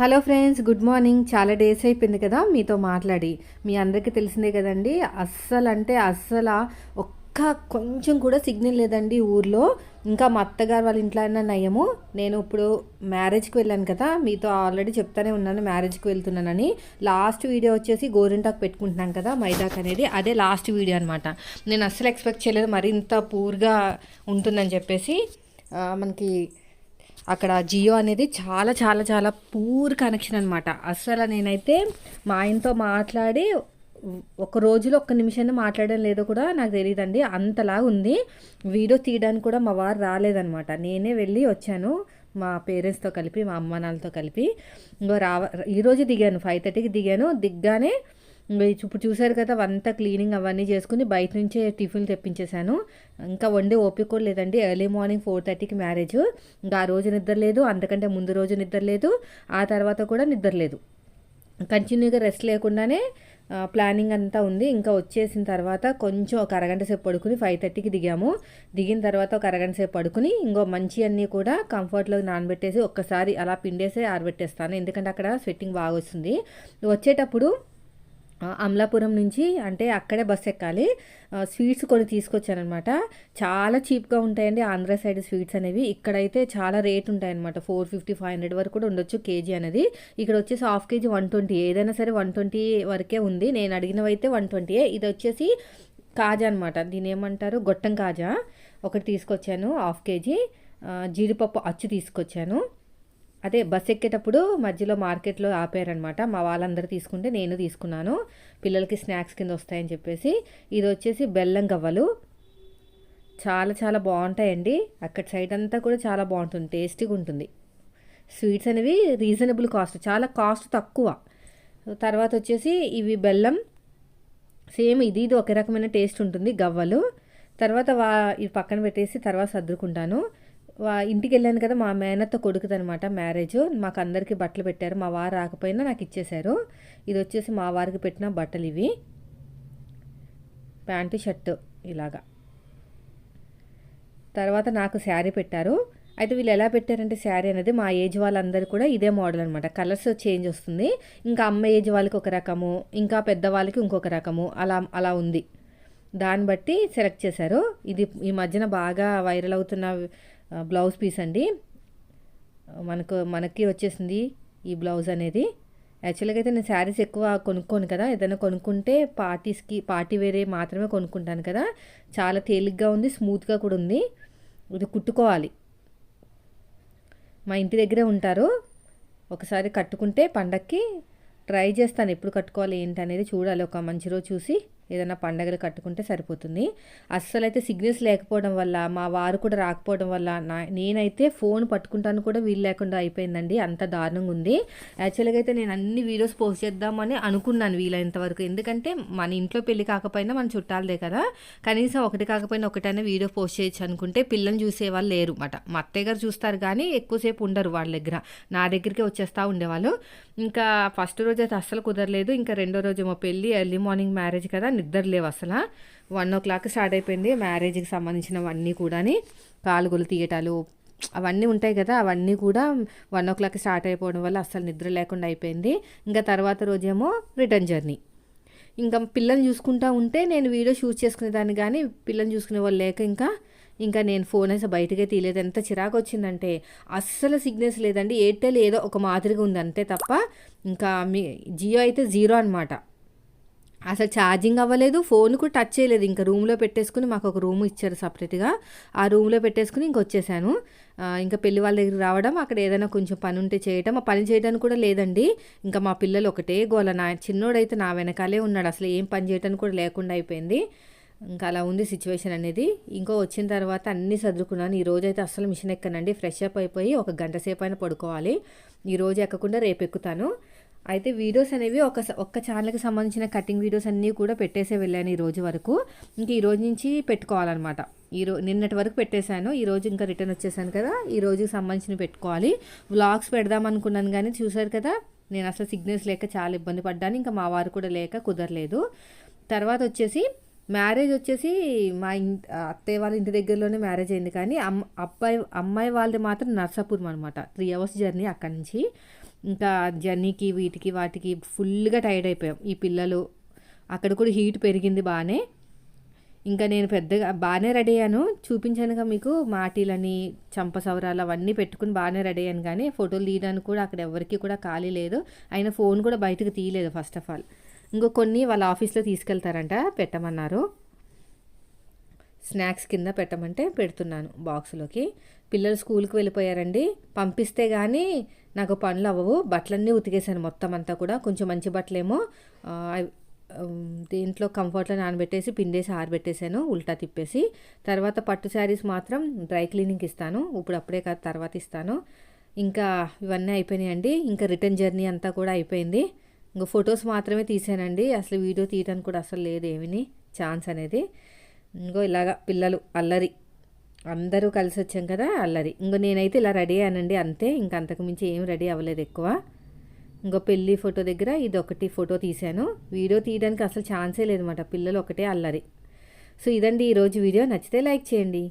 Hello friends good morning. చాలా days అయిపోయింది కదా మీతో మాట్లాడి. మీ అందరికీ తెలిసిందే కదండి అస్సలు అంటే అస్సలు ఒక్క కొంచెం కూడా సిగ్నల్ లేదండి ఊర్లో. ఇంకా మా అత్తగారు వాళ్ళ ఇంట్లో అయినా నయము. నేను ఇప్పుడు మ్యారేజ్కి వెళ్ళాను కదా మీతో ఆల్రెడీ చెప్తానే ఉన్నాను మ్యారేజ్కి వెళ్తున్నానని. లాస్ట్ వీడియో వచ్చేసి గోరింటాకు పెట్టుకుంటున్నాను కదా మైదాక్ అనేది. అదే లాస్ట్ వీడియో అనమాట నేను అస్సలు ఎక్స్పెక్ట్ చేయలేదు మరింత పూర్గా ఉంటుందని చెప్పేసి మనకి అక్కడ జియో అనేది చాలా చాలా చాలా పూర్ కనెక్షన్ అనమాట అసలు నేనైతే మా ఆయనతో మాట్లాడి ఒక రోజులో ఒక్క నిమిషాన్ని మాట్లాడడం లేదో కూడా నాకు తెలియదండి అంతలాగా ఉంది. వీడియో తీయడానికి కూడా మా వారు రాలేదనమాట నేనే వెళ్ళి వచ్చాను మా పేరెంట్స్తో కలిపి మా అమ్మ నాన్నలతో కలిపి. ఇంకో రావ ఈరోజు దిగాను. ఫైవ్ థర్టీకి దిగాను. దిగ్గానే ఇప్పుడు చూసారు కదా అవంతా క్లీనింగ్ అవన్నీ చేసుకుని బయట నుంచే టిఫిన్ తెప్పించేశాను. ఇంకా వండే ఓపిక కూడా లేదండి. ఎర్లీ మార్నింగ్ ఫోర్ థర్టీకి మ్యారేజ్. ఇంకా ఆ రోజు నిద్ర లేదు అంతకంటే ముందు రోజు నిద్ర లేదు ఆ తర్వాత కూడా నిద్ర లేదు. కంటిన్యూగా రెస్ట్ లేకుండానే ప్లానింగ్ అంతా ఉంది. ఇంకా వచ్చేసిన తర్వాత కొంచెం ఒక అరగంట సేపు పడుకుని ఫైవ్ థర్టీకి దిగాము. దిగిన తర్వాత ఒక అరగంట సేపు పడుకుని ఇంకో మంచి అన్నీ కూడా కంఫర్ట్లో నానబెట్టేసి ఒక్కసారి అలా పిండేసి ఆరబెట్టేస్తాను. ఎందుకంటే అక్కడ స్వెట్టింగ్ బాగా వస్తుంది. వచ్చేటప్పుడు అమలాపురం నుంచి అంటే అక్కడే బస్ ఎక్కాలి. స్వీట్స్ కొన్ని తీసుకొచ్చానమాట చాలా చీప్గా ఉంటాయండి. ఆంధ్ర సైడ్ స్వీట్స్ అనేవి. ఇక్కడైతే చాలా రేట్ ఉంటాయన్నమాట. ఫోర్ ఫిఫ్టీ ఫైవ్ హండ్రెడ్ వరకు కూడా ఉండొచ్చు కేజీ అనేది. ఇక్కడ వచ్చేసి హాఫ్ కేజీ వన్ ట్వంటీ. ఏదైనా సరే వన్ ట్వంటీ వరకే ఉంది. నేను అడిగినవైతే వన్ ట్వంటీయే ఇది వచ్చేసి కాజా అనమాట దీని ఏమంటారు? గొట్టం కాజా. ఒకటి తీసుకొచ్చాను హాఫ్ కేజీ. జీడిపప్పు అచ్చు తీసుకొచ్చాను. అదే బస్ ఎక్కేటప్పుడు మధ్యలో మార్కెట్లో ఆపారనమాట మా వాళ్ళందరూ తీసుకుంటే నేను తీసుకున్నాను. పిల్లలకి స్నాక్స్ కింద వస్తాయని చెప్పేసి ఇది వచ్చేసి బెల్లం గవ్వలు. చాలా చాలా బాగుంటాయండి. అక్కడ సైడ్ అంతా కూడా చాలా బాగుంటుంది. టేస్టీగా ఉంటుంది. స్వీట్స్ అనేవి రీజనబుల్ కాస్ట్ చాలా కాస్ట్ తక్కువ. తర్వాత వచ్చేసి ఇవి బెల్లం. సేమ్ ఇది ఇది ఒకే రకమైన టేస్ట్ ఉంటుంది గవ్వలు. తర్వాత వా ఇవి పక్కన పెట్టేసి తర్వాత సర్దుకుంటాను. ఇంటికి వెళ్ళాను కదా మా మేనత్త కొడుకుదనమాట మ్యారేజ్. మాకు అందరికీ బట్టలు పెట్టారు. మా వారు రాకపోయినా నాకు ఇచ్చేశారు. ఇది వచ్చేసి మా వారికి పెట్టిన బట్టలు ఇవి. ప్యాంటు షర్టు ఇలాగా. తర్వాత నాకు శారీ పెట్టారు. అయితే వీళ్ళు ఎలా పెట్టారంటే శారీ అనేది మా ఏజ్ వాళ్ళందరూ కూడా ఇదే మోడల్ అనమాట కలర్స్ చేంజ్ వస్తుంది. ఇంకా అమ్మ ఏజ్ వాళ్ళకి ఒక రకము ఇంకా పెద్దవాళ్ళకి ఇంకొక రకము అలా అలా ఉంది. దాన్ని బట్టి సెలెక్ట్ చేశారు. ఇది ఈ మధ్యన బాగా వైరల్ అవుతున్న బ్లౌజ్ పీస్ అండి. మనకు మనకి వచ్చేసింది ఈ బ్లౌజ్ అనేది. యాక్చువల్గా అయితే నేను శారీస్ ఎక్కువ కొనుక్కోను కదా. ఏదైనా కొనుక్కుంటే పార్టీస్కి పార్టీ వేరే మాత్రమే కొనుక్కుంటాను కదా. చాలా తేలిగ్గా ఉంది స్మూత్గా కూడా ఉంది. ఇది కుట్టుకోవాలి. మా ఇంటి దగ్గరే ఉంటారు. ఒకసారి కట్టుకుంటే పండక్కి ట్రై చేస్తాను ఎప్పుడు కట్టుకోవాలి ఏంటి అనేది చూడాలి. ఒక మంచి రోజు చూసి ఏదైనా పండగలు కట్టుకుంటే సరిపోతుంది. అస్సలు అయితే సిగ్నల్స్ లేకపోవడం వల్ల మా వారు కూడా రాకపోవడం వల్ల నా నేనైతే ఫోన్ పట్టుకుంటాను కూడా వీలు లేకుండా అయిపోయిందండి. అంత దారుణంగా ఉంది. యాక్చువల్గా అయితే నేను అన్ని వీడియోస్ పోస్ట్ చేద్దామని అనుకున్నాను వీలైనంత వరకు. ఎందుకంటే మన ఇంట్లో పెళ్ళి కాకపోయినా మన చుట్టాలదే కదా. కనీసం ఒకటి కాకపోయినా ఒకటైనా వీడియో పోస్ట్ చేయొచ్చు అనుకుంటే పిల్లల్ని చూసే వాళ్ళు లేరు మాట మా అత్తయ్య గారు చూస్తారు కానీ ఎక్కువసేపు ఉండరు వాళ్ళ దగ్గర. నా దగ్గరికి వచ్చేస్తూ ఉండేవాళ్ళు. ఇంకా ఫస్ట్ రోజు అయితే అస్సలు కుదరలేదు. ఇంకా రెండో రోజు మా పెళ్ళి ఎర్లీ మార్నింగ్ మ్యారేజ్ కదా. నిద్ర లేవు అసలు. వన్ ఓ క్లాక్ స్టార్ట్ అయిపోయింది. మ్యారేజ్కి సంబంధించినవన్నీ కూడాని కాలుగొలు తీయటాలు అవన్నీ ఉంటాయి కదా అవన్నీ కూడా వన్ ఓ క్లాక్ స్టార్ట్ అయిపోవడం వల్ల అస్సలు నిద్ర లేకుండా అయిపోయింది. ఇంకా తర్వాత రోజేమో రిటర్న్ జర్నీ. ఇంకా పిల్లల్ని చూసుకుంటా ఉంటే నేను వీడియో షూట్ చేసుకునేదాన్ని కానీ పిల్లల్ని చూసుకునే వాళ్ళు లేక ఇంకా ఇంకా నేను ఫోన్ అయితే బయటకే తీయలేదు. ఎంత చిరాకు వచ్చిందంటే అస్సలు సిగ్నల్స్ లేదండి. ఎయిర్టెల్ ఏదో ఒక మాదిరిగా ఉంది అంతే తప్ప ఇంకా మీ జియో అయితే జీరో అనమాట అసలు ఛార్జింగ్ అవ్వలేదు ఫోన్ కూడా టచ్ చేయలేదు. ఇంకా రూమ్లో పెట్టేసుకుని మాకు ఒక రూమ్ ఇచ్చారు సపరేట్గా. ఆ రూమ్లో పెట్టేసుకుని ఇంక వచ్చేసాను. ఇంకా పెళ్ళి వాళ్ళ దగ్గర రావడం అక్కడ ఏదైనా కొంచెం పని ఉంటే చేయటం. ఆ పని చేయడానికి కూడా లేదండి. ఇంకా మా పిల్లలు ఒకటే గోల. నా చిన్నోడైతే నా వెనకాలే ఉన్నాడు. అసలు ఏం పని చేయడానికి కూడా లేకుండా అయిపోయింది. ఇంకా అలా ఉంది సిచ్యువేషన్ అనేది. ఇంకో వచ్చిన తర్వాత అన్నీ సర్దుకున్నాను. ఈ రోజు అయితే అస్సలు మిషన్ ఎక్కనండి. ఫ్రెష్ అప్ అయిపోయి ఒక గంట సేపు అయినా పడుకోవాలి. ఈ రోజు ఎక్కకుండా రేపు ఎక్కుతాను. అయితే వీడియోస్ అనేవి ఒక ఒక్క ఛానల్కి సంబంధించిన కటింగ్ వీడియోస్ అన్నీ కూడా పెట్టేసే వెళ్ళాను ఈ రోజు వరకు. ఇంక ఈ రోజు నుంచి పెట్టుకోవాలన్నమాట. ఈ నిన్నటి వరకు పెట్టేశాను. ఈరోజు ఇంకా రిటర్న్ వచ్చేసాను కదా. ఈ రోజుకి సంబంధించిన పెట్టుకోవాలి. వ్లాగ్స్ పెడదాం అనుకున్నాను కానీ చూసారు కదా నేను అసలు సిగ్నల్స్ లేక చాలా ఇబ్బంది పడ్డాను. ఇంకా మా వారు కూడా లేక కుదరలేదు. తర్వాత వచ్చేసి మ్యారేజ్ వచ్చేసి మా ఇంటి అత్తయ్య వాళ్ళ ఇంటి దగ్గరలోనే మ్యారేజ్ అయింది కానీ అమ్ అబ్బాయి అమ్మాయి వాళ్ళది మాత్రం నర్సాపురం అనమాట త్రీ అవర్స్ జర్నీ అక్కడి నుంచి. ఇంకా జర్నీకి వీటికి వాటికి ఫుల్గా టైర్డ్ అయిపోయాం. ఈ పిల్లలు అక్కడ కూడా హీట్ పెరిగింది బాగానే. ఇంకా నేను పెద్దగా బాగానే రెడీ అయ్యాను. చూపించానుగా మీకు మాటీలని చంపసవరాలు అవన్నీ పెట్టుకుని బాగానే రెడీ అయ్యాను కానీ ఫోటోలు తీయడానికి కూడా అక్కడ ఎవరికి కూడా ఖాళీ లేదు. అయినా ఫోన్ కూడా బయటకు తీయలేదు ఫస్ట్ ఆఫ్ ఆల్. ఇంకో కొన్ని వాళ్ళ ఆఫీస్లో తీసుకెళ్తారంట పెట్టమన్నారు. స్నాక్స్ కింద పెట్టమంటే పెడుతున్నాను బాక్స్లోకి. పిల్లలు స్కూల్కి వెళ్ళిపోయారండి. పంపిస్తే కానీ నాకు పనులు అవ్వవు బట్టలన్నీ ఉతికేసాను మొత్తం అంతా కూడా. కొంచెం మంచి బట్టలేమో దీంట్లో కంఫర్ట్లో నానబెట్టేసి పిండేసి ఆరబెట్టేసాను ఉల్టా తిప్పేసి. తర్వాత పట్టు శారీస్ మాత్రం డ్రై క్లీనింగ్ ఇస్తాను. ఇప్పుడు అప్పుడే కాదు తర్వాత ఇస్తాను. ఇంకా ఇవన్నీ అయిపోయినాయండి. ఇంకా రిటర్న్ జర్నీ అంతా కూడా అయిపోయింది. ఇంకా ఫొటోస్ మాత్రమే తీసానండి అసలు వీడియో తీయడానికి కూడా అసలు లేదు ఏమీ. ఛాన్స్ అనేది. ఇంకో ఇలాగా పిల్లలు అల్లరి. అందరూ కలిసి వచ్చాం కదా అల్లరి. ఇంకో నేనైతే ఇలా రెడీ అయ్యానండి అంతే. ఇంకా అంతకు మించి ఏం రెడీ అవ్వలేదు ఎక్కువ. ఇంకో పెళ్ళి ఫోటో దగ్గర ఇది ఒకటి ఫోటో తీశాను. వీడియో తీయడానికి అసలు ఛాన్సే లేదన్నమాట. పిల్లలు ఒకటే అల్లరి. సో ఇదండి ఈరోజు వీడియో. నచ్చితే లైక్ చేయండి.